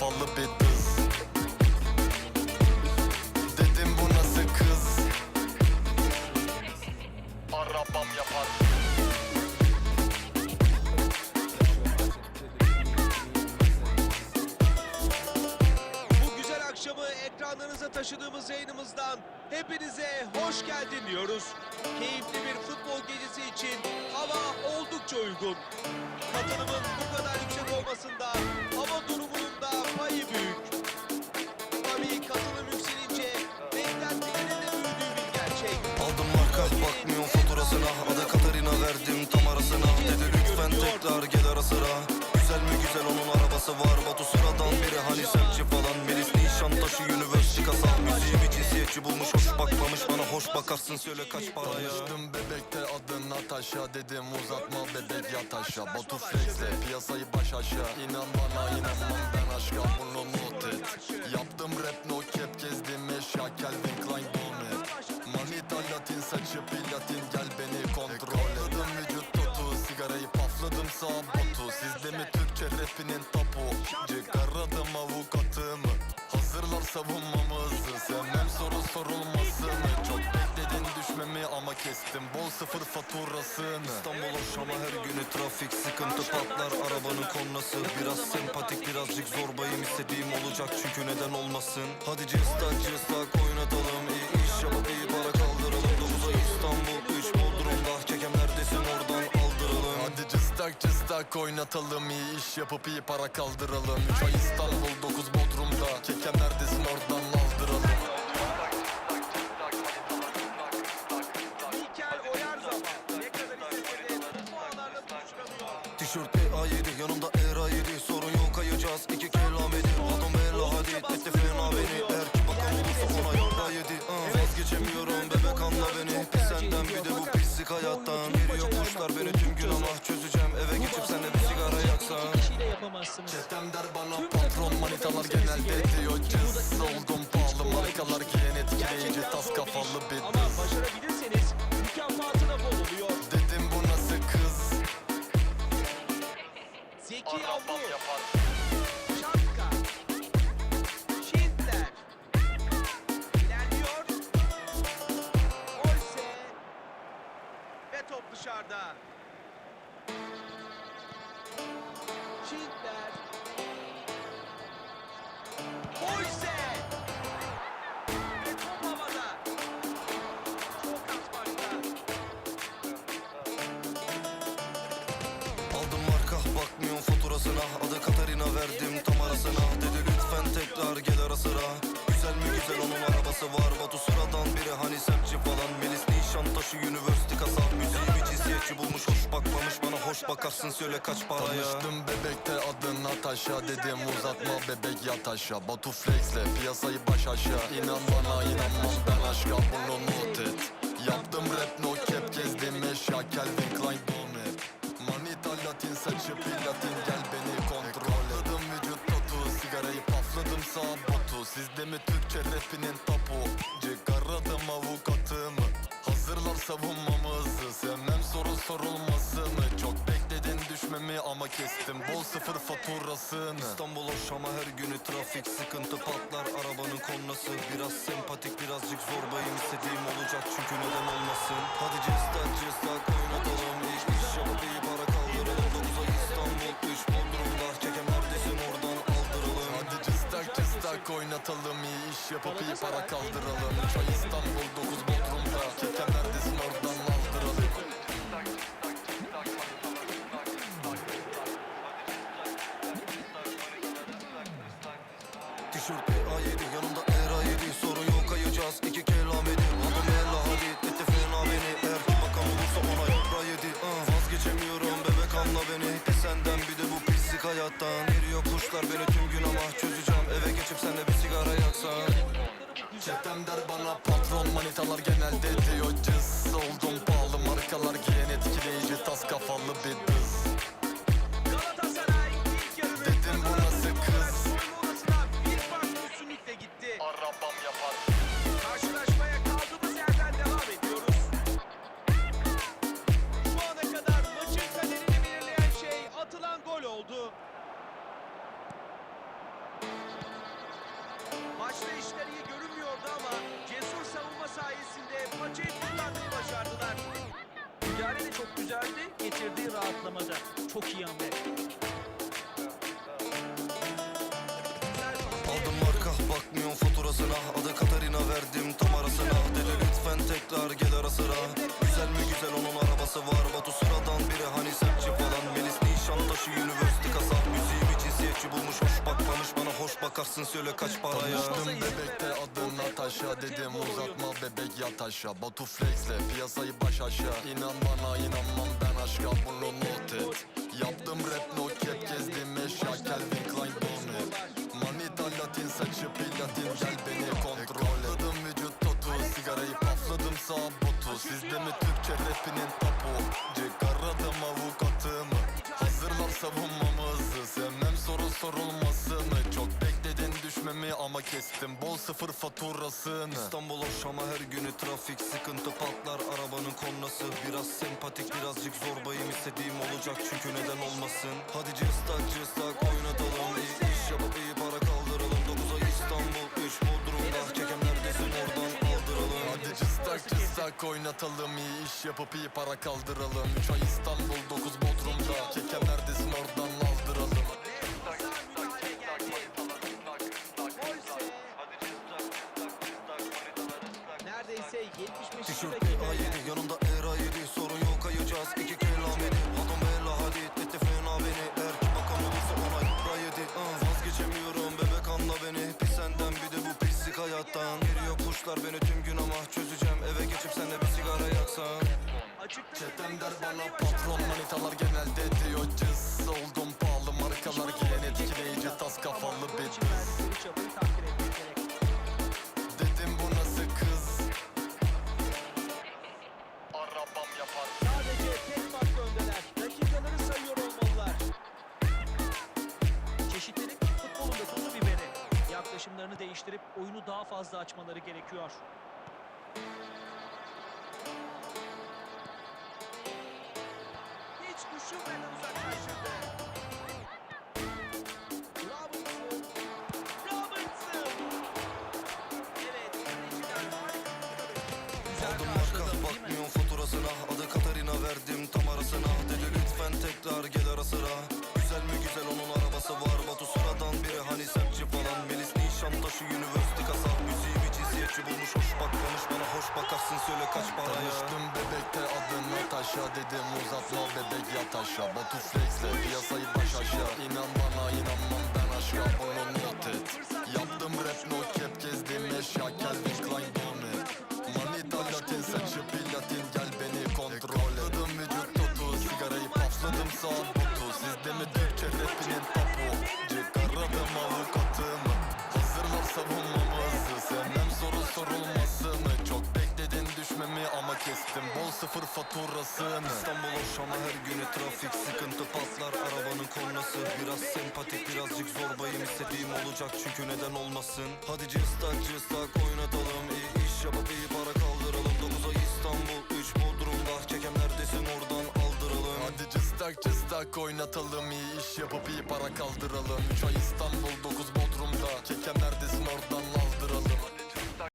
kafalı bir kız Dedim bu nasıl kız Arabam yapar Bu güzel akşamı ekranlarınıza taşıdığımız yayınımızdan hepinize hoş geldin diyoruz. Keyifli bir futbol gecesi için hava oldukça uygun. Katılımın bu kadar yüksek olmasında hava durumunun da payı büyük. Tabii katılım yükselince beklentilerin de büyüdüğü bir gerçek. Aldım marka bakmıyorum faturasına. Adı Katarina verdim tam arasına. Dedi lütfen tekrar gel ara sıra. Güzel mi güzel onun arabası var. Batu sıradan biri hani semtçi falan Melis Nişantaşı University kasa Müziğimi cinsiyetçi bulmuş hoş bakmamış Bana hoş bakarsın söyle kaç paraya Tanıştım bebekte adı Natasha Dedim uzatma bebek yat aşağı. Batu flexle piyasayı baş aşağı. İnan bana inanmam ben aşka bunu not et. Yaptım rap no cap gezdim sıfır faturasını İstanbul Şam'a her günü trafik Sıkıntı patlar arabanın kornası Biraz sempatik birazcık zorbayım istediğim olacak çünkü neden olmasın? Hadi cıstak cıstak oynatalım iyi iş yapıp iyi para kaldıralım. Dokuza İstanbul 3 Bodrum'da Kekem neredesin? Oradan aldıralım. Hadi cıstak cıstak oynatalım iyi iş yapıp iyi para kaldıralım. 3 ay İstanbul 9 Bodrum'da. Kekem neredesin oradan aldıralım Tişört A7 yanımda ERA7 Sorun yok kayacağız iki kelam edin Adam bella hadi. Etti fena beni. Eğer ki bakan olursa ona yolda yedi uh, Vazgeçemiyorum. Bebek anla beni. Pis senden bir de bu pislik hayattan. Geliyor kuşlar beni tüm gün ama Çözeceğim. Eve geçip senle bir sigara yaksan. Çetem der bana patron manitalar genelde diyor Cız oldum pahalı markalar giyen etkileyici tas kafalı bir Zeki Yavru. Şapka. Schindler. İlerliyor. Olse. Ve top dışarıda. Arabası var? Batu sıradan biri. Hani semtçi falan. Melis Nişantaşı University kasa Müziğimi cinsiyetçi bulmuş hoş bakmamış. Bana hoş bakarsın söyle kaç paraya? Tanıştım bebekte adı Natasha. Dedim uzatma bebek yat aşağı. Batu flexle piyasayı baş aşağı. İnan bana inanmam ben aşka. Bunu not et Yaptım rap no cap Sizde mi Türkçe rapinin tapu? Çıkaradım avukatımı Hazırlar savunmamızı Sevmem soru sorulmasını Çok bekledin düşmemi ama kestim. Bol sıfır faturasını. İstanbul Şam'a her günü trafik Sıkıntı patlar. Arabanın kornası Biraz sempatik birazcık zorbayım. İstediğim olacak çünkü neden olmasın? Hadi cıstak cıstak oynatalım İş yapıp iyi para kaldıralım. 3 ay İstanbul 9 Bodrum'da Kekem neredesin? Oradan aldıralım? Tişört A7 yanımda ERA7 Sorun yok kayacağız. İki kelam edin. Adım Ella hadi. Etti fena beni. Eğer bakan olursa ona yopra yedi. Uh, Vazgeçemiyorum. Bebek anla beni. Pis senden bir de bu pislik hayattan. Geliyor kuşlar beni. Tüm gün ama Çözeceğim. Eve geçip senle bir sigara yaksan Çetem der bana patron manitalar genelde diyor Cız oldum pahalı markalar giyen etkileyici tas Çok iyi hamle. Aldım marka bakmıyorum faturasına. Adı Katarina verdim tam arasına. Dedi lütfen tekrar gel ara sıra. Güzel mi güzel onun arabası var bulmuş hoş bakmamış Bana hoş bakarsın. Söyle kaç paraya Tanıştım bebekte adın Natasha. Dedim uzatma bebek yat aşağı. Batu flexle piyasayı baş aşağı. İnan bana inanmam ben aşka. Bunu not et. Yaptım rap no cap gezdim eşya. Calvin Klein donut Manita latin saçı platin gel beni kontrol et. Atladım vücut totu. Sigarayı pafladım sağ botu. Sizde mi Türkçe rapinin tapu? Çıkaradım avukatımı. Hazırlar soru sorulmasını Çok bekledin düşmemi ama kestim. Bol sıfır faturasını. İstanbul hoş ama her günü trafik sıkıntı patlar arabanın kornası Biraz sempatik birazcık zorbayım istediğim olacak çünkü neden olmasın? Hadi cıstak cıstak oynatalım. İyi iş yapıp iyi para kaldıralım. 9 ay İstanbul 3 Bodrum'da çeken neredesin? Oradan aldıralım. Hadi cıstak cıstak oynatalım. İyi iş yapıp iyi para kaldıralım. 3 ay İstanbul 9 Bodrum'da. Keken neredesin? Oradan aldıralım Tişört dakikaya A7 geldi. yanımda era 7 sorun yok kayacağız iki kelam yedi Adam bella hadi etti fena beni. Eğer ki bakan olursa ona yura yedi. Vazgeçemiyorum bebek anla beni. Pis senden bir de bu pislik hayattan. Geliyor kuşlar beni tüm gün ama çözeceğim. Eve geçip senle bir sigara yaksan. Çetem der bana patron manitalar genelde diyor cız. Oldum pahalı markalar giyen etkileyici tas kafalı Gol yapar Sadece tek fark öndeler. Dakikaları sayıyor olmalılar. Çeşitlilik futbolun da tuzu biberi. Yaklaşımlarını değiştirip oyunu daha fazla açmaları gerekiyor. Hiç düşünmeden uzaklaştırdı. Tekrar gel ara sıra. Güzel mi güzel onun arabası var. Batu sıradan biri hani semtçi falan. Melis Nişantaşı üniversite kasa. Müziğimi cinsiyetçi bulmuş hoş bakmamış. Bana hoş bakarsın söyle kaç paraya. Tanıştım bebekte adın Natasha Dedim. Uzatma bebek yat aşağı Batu flexle piyasayı baş aşağı. İnan bana inanmam ama her günü trafik sıkıntı patlar arabanın kornası Biraz sempatik birazcık zorbayım istediğim olacak çünkü neden olmasın? Hadi cıstak cıstak oynatalım iyi iş yapıp iyi para kaldıralım. 9 ay İstanbul 3 Bodrum'da çeken neredesin? Oradan aldıralım. Hadi cıstak cıstak oynatalım iyi iş yapıp iyi para kaldıralım. 3 ay İstanbul 9 Bodrum'da Keken neredesin? Oradan al